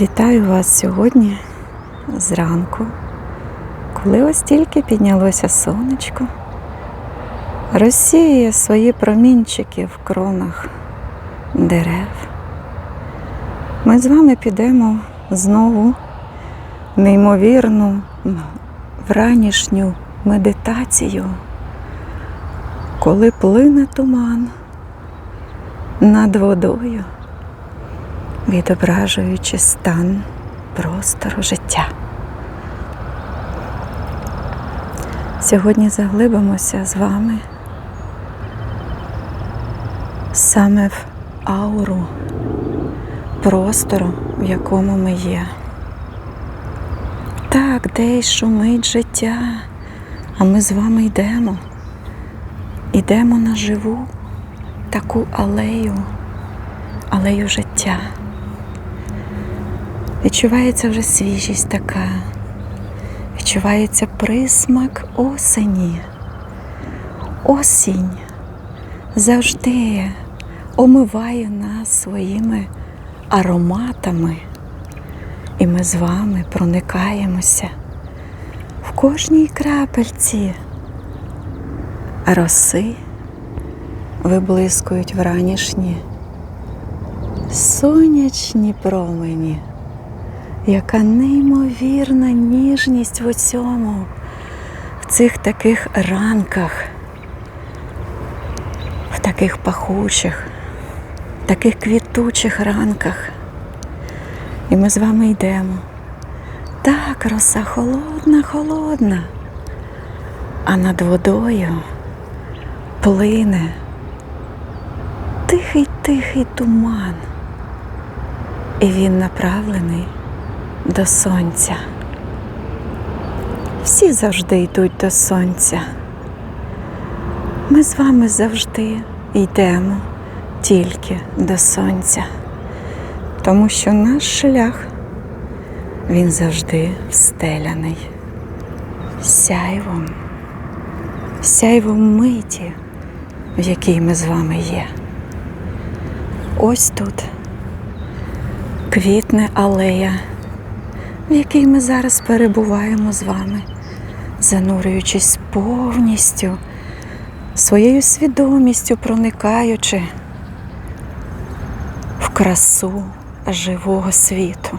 Вітаю вас сьогодні зранку, коли ось тільки піднялося сонечко, розсіює свої промінчики в кронах дерев. Ми з вами підемо знову в неймовірну вранішню медитацію, коли плине туман над водою відображуючи стан простору життя. Сьогодні заглибимося з вами саме в ауру простору, в якому ми є. Так, десь шумить життя, а ми з вами йдемо. Йдемо на живу таку алею, алею життя. Відчувається вже свіжість така, відчувається присмак осені. Осінь завжди омиває нас своїми ароматами, і ми з вами проникаємося в кожній крапельці. Роси виблискують вранішні сонячні промені. Яка неймовірна ніжність в цьому, в цих таких ранках, в таких пахучих, таких квітучих ранках. І ми з вами йдемо. Так, роса холодна, холодна, а над водою плине тихий-тихий туман. І він направлений до сонця. Всі завжди йдуть до сонця. Ми з вами завжди йдемо тільки до сонця, тому що наш шлях він завжди встеляний сяйвом, сяйвом миті, в якій ми з вами є. Ось тут квітне алея в якій ми зараз перебуваємо з вами, занурюючись повністю, своєю свідомістю проникаючи в красу живого світу.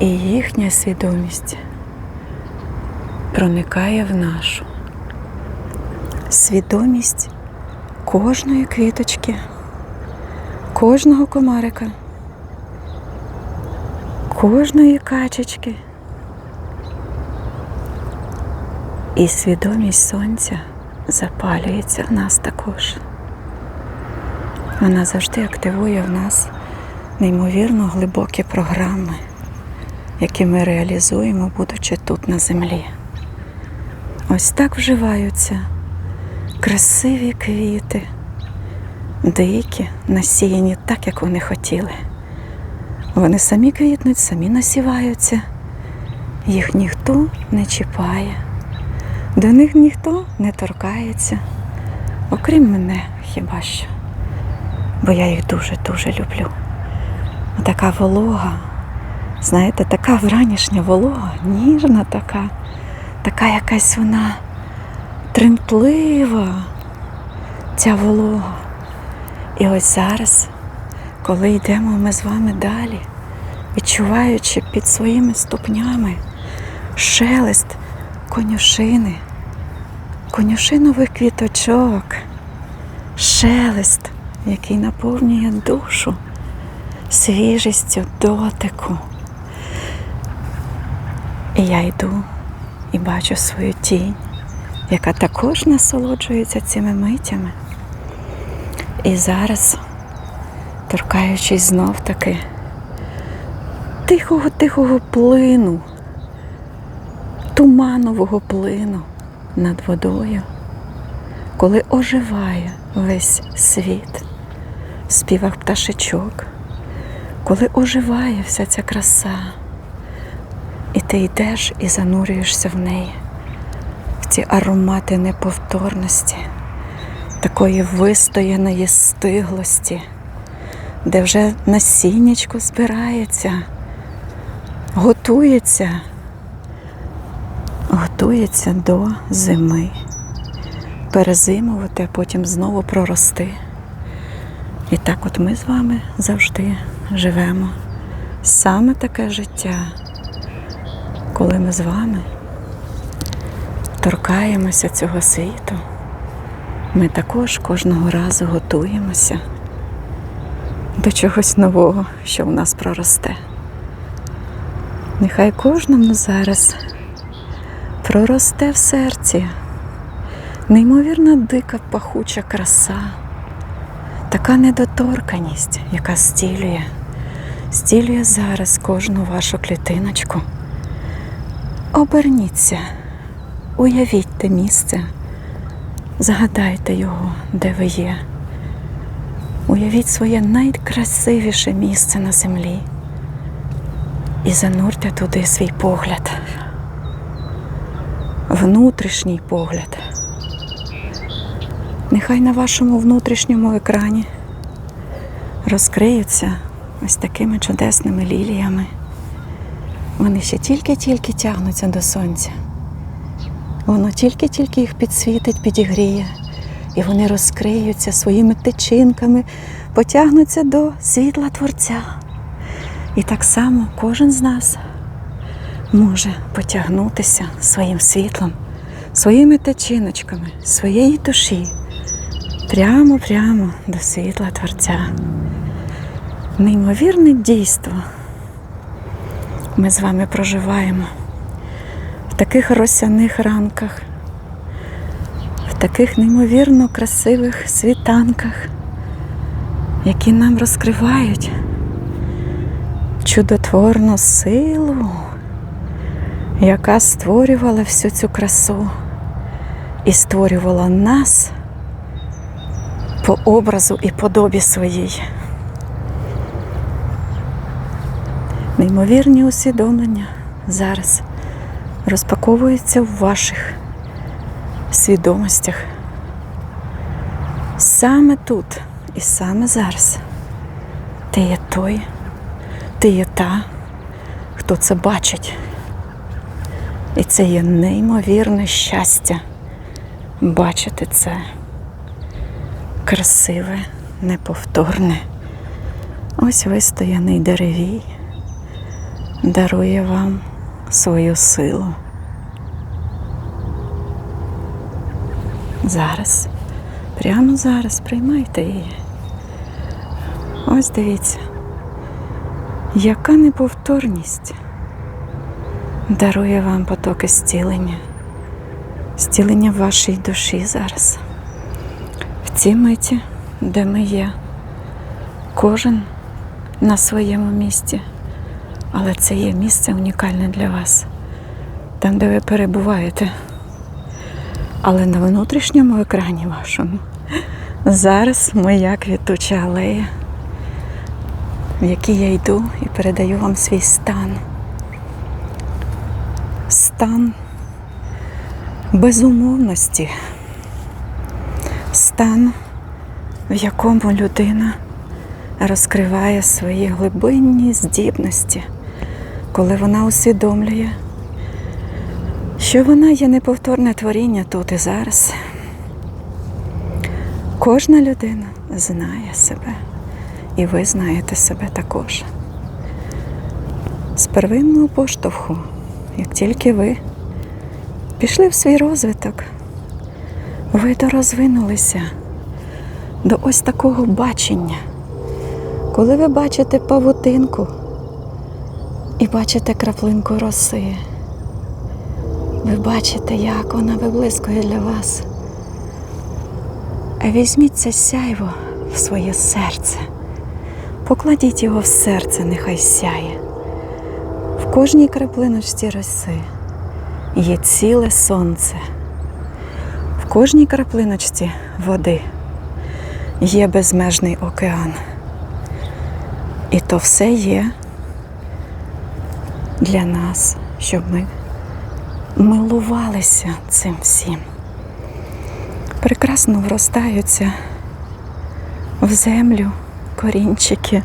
І їхня свідомість проникає в нашу свідомість кожної квіточки, кожного комарика кожної качечки. І свідомість сонця запалюється в нас також. Вона завжди активує в нас неймовірно глибокі програми, які ми реалізуємо, будучи тут на землі. Ось так вживаються красиві квіти, дикі, насіяні так, як вони хотіли. Вони самі квітнуть, самі насіваються, їх ніхто не чіпає, до них ніхто не торкається, окрім мене хіба що. Бо я їх дуже-дуже люблю. Така волога, знаєте, така вранішня волога, ніжна така, така якась вона тремтлива, ця волога. І ось зараз коли йдемо ми з вами далі, відчуваючи під своїми ступнями шелест конюшини, конюшинових квіточок, шелест, який наповнює душу свіжістю дотику. І я йду і бачу свою тінь, яка також насолоджується цими митями. І зараз торкаючись знов таки тихого-тихого плину, туманового плину над водою, коли оживає весь світ в співах пташечок, коли оживає вся ця краса, і ти йдеш і занурюєшся в неї, в ці аромати неповторності, такої вистояної стиглості де вже насіннячко збирається, готується, готується до зими, перезимувати, а потім знову прорости. І так от ми з вами завжди живемо. Саме таке життя, коли ми з вами торкаємося цього світу, ми також кожного разу готуємося до чогось нового, що в нас проросте. Нехай кожному зараз проросте в серці неймовірна дика пахуча краса, така недоторканість, яка стілює, стілює зараз кожну вашу клітиночку. Оберніться, уявіть те місце, згадайте його, де ви є. Уявіть своє найкрасивіше місце на землі і занурте туди свій погляд, внутрішній погляд. Нехай на вашому внутрішньому екрані розкриються ось такими чудесними ліліями. Вони ще тільки-тільки тягнуться до сонця. Воно тільки-тільки їх підсвітить, підігріє, і вони розкриються своїми тичинками, потягнуться до світла Творця. І так само кожен з нас може потягнутися своїм світлом, своїми тичиночками, своєї душі, прямо-прямо до світла Творця. Неймовірне дійство ми з вами проживаємо в таких росяних ранках, таких неймовірно красивих світанках, які нам розкривають чудотворну силу, яка створювала всю цю красу і створювала нас по образу і подобі своїй. Неймовірні усвідомлення зараз розпаковуються в ваших свідомостях. Саме тут і саме зараз ти є той, ти є та, хто це бачить. І це є неймовірне щастя бачити це красиве, неповторне. Ось вистояний деревій дарує вам свою силу. Зараз, прямо зараз приймайте її. Ось дивіться, яка неповторність дарує вам потоки зцілення, зцілення вашій душі зараз. В цій миті, де ми є, кожен на своєму місці. Але це є місце унікальне для вас, там, де ви перебуваєте. Але на внутрішньому екрані вашому зараз моя квітуча алея, в якій я йду і передаю вам свій стан. Стан безумовності, стан, в якому людина розкриває свої глибинні здібності, коли вона усвідомлює, що вона є неповторне творіння тут і зараз. Кожна людина знає себе, і ви знаєте себе також. З первинного поштовху, як тільки ви пішли в свій розвиток, ви дорозвинулися до ось такого бачення. Коли ви бачите павутинку і бачите краплинку роси, ви бачите, як вона виблискує для вас. Візьміть це сяйво в своє серце, покладіть його в серце, нехай сяє. В кожній краплиночці роси є ціле сонце, в кожній краплиночці води є безмежний океан. І то все є для нас, щоб ми милувалися цим всім. Прекрасно вростаються в землю корінчики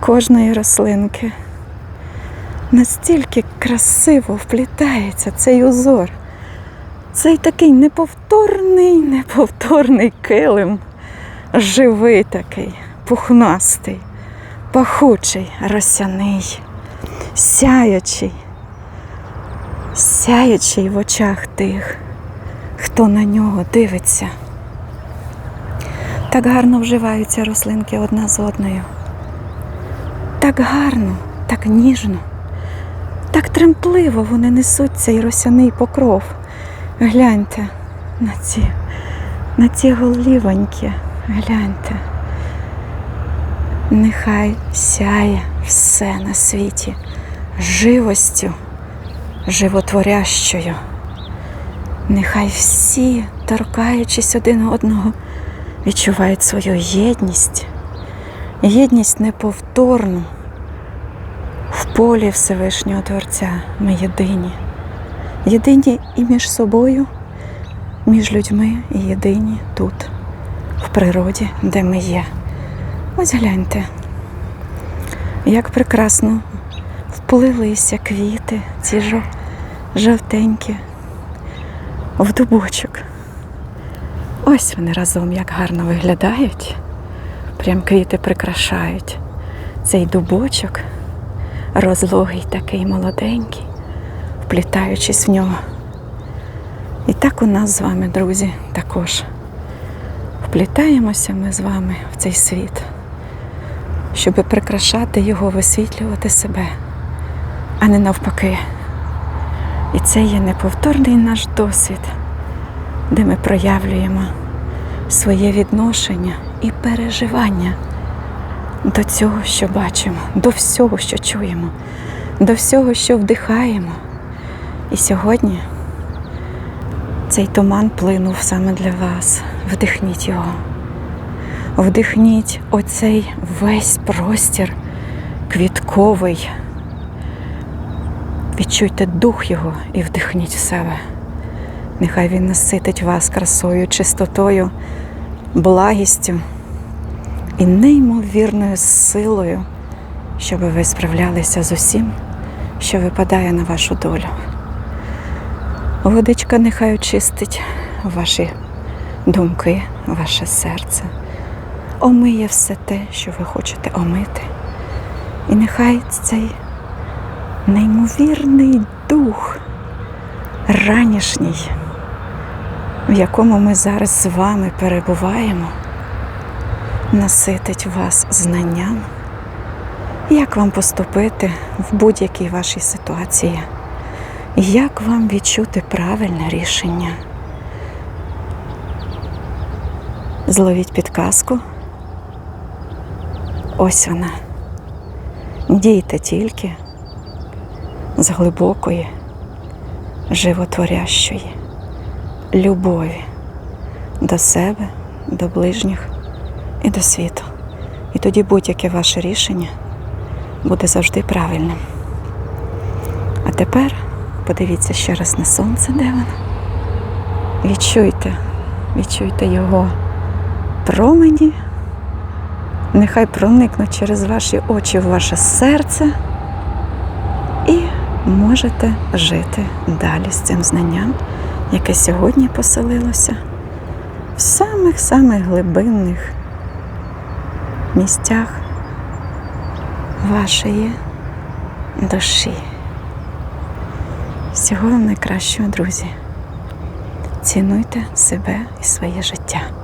кожної рослинки. Настільки красиво вплітається цей узор. Цей такий неповторний, неповторний килим, живий такий, пухнастий, пахучий, росяний, сяючий, сяючий в очах тих, хто на нього дивиться. Так гарно вживаються рослинки одна з одною. Так гарно, так ніжно, так тремтливо вони несуть цей росяний покров. Гляньте на ці, на ці голівоньки, гляньте. Нехай сяє все на світі живостю, животворящою. Нехай всі, торкаючись один одного, відчувають свою єдність, єдність неповторну. В полі Всевишнього Творця ми єдині. Єдині і між собою, між людьми, і єдині тут, в природі, де ми є. Ось гляньте, як прекрасно вплилися квіти, ці жо- жовтенькі, в дубочок. Ось вони разом як гарно виглядають. Прям квіти прикрашають. Цей дубочок розлогий такий молоденький, вплітаючись в нього. І так у нас з вами, друзі, також вплітаємося ми з вами в цей світ, щоб прикрашати його, висвітлювати себе, а не навпаки. І це є неповторний наш досвід, де ми проявлюємо своє відношення і переживання до цього, що бачимо, до всього, що чуємо, до всього, що вдихаємо. І сьогодні цей туман плинув саме для вас. Вдихніть його. Вдихніть оцей весь простір квітковий. Відчуйте дух його і вдихніть в себе. Нехай він наситить вас красою, чистотою, благістю і неймовірною силою, щоб ви справлялися з усім, що випадає на вашу долю. Водичка нехай очистить ваші думки, ваше серце, омиє все те, що ви хочете омити. І нехай цей неймовірний дух ранішній, в якому ми зараз з вами перебуваємо, наситить вас знанням, як вам поступити в будь-якій вашій ситуації, як вам відчути правильне рішення. Зловіть підказку. Ось вона. Дійте тільки з глибокої, животворящої любові до себе, до ближніх і до світу. І тоді будь-яке ваше рішення буде завжди правильним. А тепер подивіться ще раз на сонце, де воно. Відчуйте, відчуйте його промені. Нехай проникнуть через ваші очі в ваше серце можете жити далі з цим знанням, яке сьогодні поселилося в самих-самих глибинних місцях вашої душі. Всього вам найкращого, друзі. Цінуйте себе і своє життя.